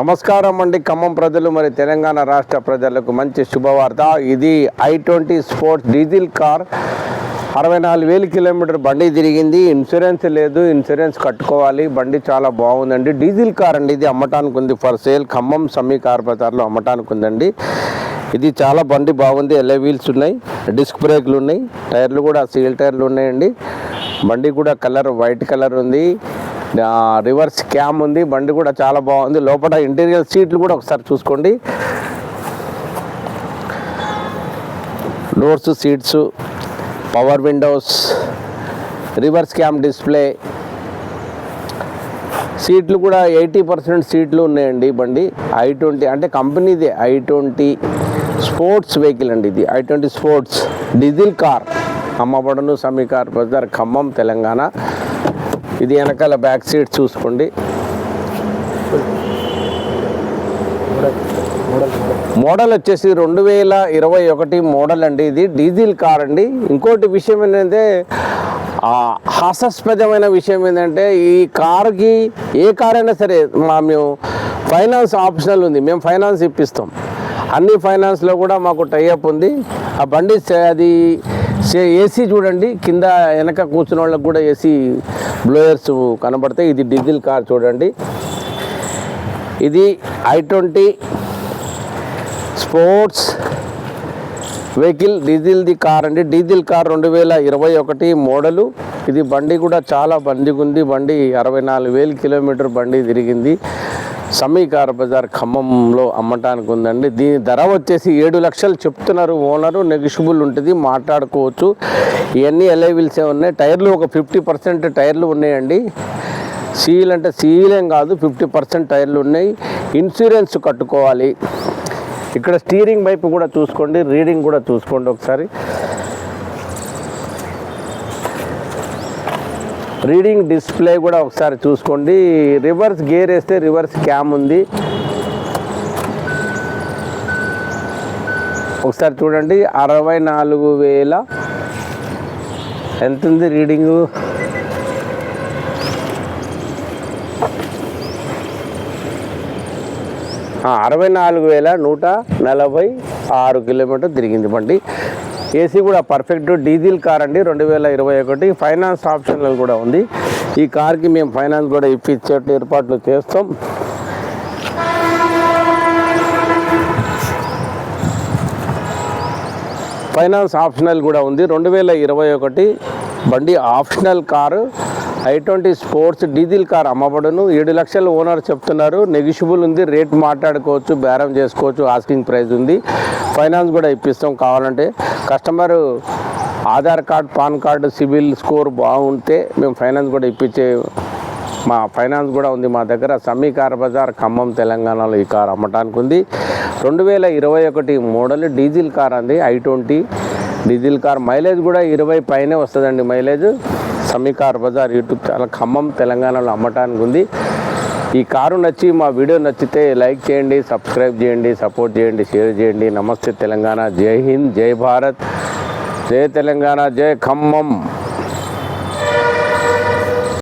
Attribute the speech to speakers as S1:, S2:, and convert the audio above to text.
S1: నమస్కారం అండి. ఖమ్మం ప్రజలు మరి తెలంగాణ రాష్ట్ర ప్రజలకు మంచి శుభవార్త. ఇది I twenty sports diesel car. అరవై నాలుగు వేలు కిలోమీటర్ బండి తిరిగింది. ఇన్సూరెన్స్ లేదు. ఇన్సూరెన్స్ కట్టుకోవాలి. బండి చాలా బాగుందండి. డీజిల్ కార్ అండి ఇది అమ్మటానికి ఉంది. For sale Khammam Sami car బజార్లో అమ్మటానికి ఉందండి. ఇది చాలా బండి బాగుంది. ఎల్ఏ వీల్స్ ఉన్నాయి. డిస్క్ బ్రేక్లు ఉన్నాయి. టైర్లు కూడా సీల్ టైర్లు ఉన్నాయండి. బండి కూడా కలర్ వైట్ కలర్ ఉంది. రివర్స్ క్యామ్ ఉంది. బండి కూడా చాలా బాగుంది. లోపల ఇంటీరియర్ సీట్లు కూడా ఒకసారి చూసుకోండి. Doors seats power windows reverse cam display సీట్లు కూడా ఎయిటీ పర్సెంట్ సీట్లు ఉన్నాయండి బండి. ఐ ట్వంటీ అంటే కంపెనీదే. ఐ ట్వంటీ స్పోర్ట్స్ వెహికల్ అండి ఇది. I twenty sports. Diesel car. అమ్మబడును సమీకార్ బజార్ ఖమ్మం తెలంగాణ. ఇది వెనకాల బ్యాక్ సీట్ చూసుకోండి. మోడల్ వచ్చేసి రెండు వేల ఇరవై ఒకటి మోడల్ అండి. ఇది డీజిల్ కార్ అండి. ఇంకోటి విషయం ఏంటంటే హాస్యాస్పదమైన విషయం ఏంటంటే ఈ కార్కి ఏ కార్ అయినా సరే మా మేము ఫైనాన్స్ ఆప్షనల్ ఉంది. మేము ఫైనాన్స్ ఇప్పిస్తాం. అన్ని ఫైనాన్స్లో కూడా మాకు టైఅప్ ఉంది. ఆ బండి అది ఏసీ చూడండి. కింద వెనక కూర్చున్న వాళ్ళకి కూడా ఏసీ బ్లోయర్స్ కనబడతాయి ఇది డీజిల్ కార్ చూడండి. ఇది ఐ ట్వంటీ స్పోర్ట్స్ వెహికల్ డీజిల్ది కార్ అండి. డీజిల్ కార్ రెండు వేల ఇరవై ఒకటి మోడలు. ఇది బండి కూడా చాలా బండిగా ఉంది బండి అరవై నాలుగు వేలు కిలోమీటర్ బండి తిరిగింది. సమీకార బజార్ ఖమ్మంలో అమ్మటానికి ఉందండి దీని ధర వచ్చేసి ఏడు లక్షలు చెప్తున్నారు. ఓనరు నెగిషిబుల్ ఉంటుంది మాట్లాడుకోవచ్చు. ఇవన్నీ ఎలైవిల్సే ఉన్నాయి. టైర్లు ఒక ఫిఫ్టీ పర్సెంట్ టైర్లు ఉన్నాయండి. సీల్ అంటే సీలేం కాదు ఫిఫ్టీ పర్సెంట్ టైర్లు ఉన్నాయి. ఇన్సూరెన్స్ కట్టుకోవాలి. ఇక్కడ స్టీరింగ్ వైపు కూడా చూసుకోండి రీడింగ్ కూడా చూసుకోండి ఒకసారి. రీడింగ్ డిస్ప్లే కూడా ఒకసారి చూసుకోండి. రివర్స్ గేర్ వేస్తే రివర్స్ క్యామ్ ఉంది. ఒకసారి చూడండి. అరవై నాలుగు వేల. ఎంత ఉంది రీడింగు? అరవై నాలుగు వేల నూట నలభై ఆరు కిలోమీటర్ తిరిగింది బండి. ఏసీ కూడా పర్ఫెక్ట్ డీజిల్ కార్ అండి రెండు వేల ఇరవై ఒకటి. ఫైనాన్స్ ఆప్షనల్ కూడా ఉంది. ఈ కార్కి మేము ఫైనాన్స్ కూడా ఇప్పించే ఏర్పాట్లు చేస్తాం. ఫైనాన్స్ ఆప్షనల్ కూడా ఉంది. రెండు వేల ఇరవై ఒకటి బండి optional car. I twenty sports diesel car అమ్మబడును. ఏడు లక్షలు ఓనర్ చెప్తున్నారు. నెగిషిబుల్ ఉంది. రేట్ మాట్లాడుకోవచ్చు బేరం చేసుకోవచ్చు ఆస్కింగ్ ప్రైస్ ఉంది. ఫైనాన్స్ కూడా ఇప్పిస్తాం కావాలంటే. Customer Aadhaar card PAN card CIBIL score బాగుంటే మేము ఫైనాన్స్ కూడా ఇప్పించే మా ఫైనాన్స్ కూడా ఉంది మా దగ్గర. సమీ కార్ బజార్ ఖమ్మం తెలంగాణలో ఈ కార్ అమ్మటానికి ఉంది. రెండు వేల ఇరవై ఒకటి మోడల్ డీజిల్ కార్ అంది I twenty diesel car. Mileage కూడా ఇరవై పైనే వస్తుందండి mileage. Sammi car Bazar YouTube channel Khammam తెలంగాణలో అమ్మటానికి ఉంది ఈ కారు నచ్చి మా వీడియో నచ్చితే లైక్ చేయండి సబ్స్క్రైబ్ చేయండి సపోర్ట్ చేయండి షేర్ చేయండి. నమస్తే తెలంగాణ. జై హింద్ జై భారత్. జై తెలంగాణ జై ఖమ్మం.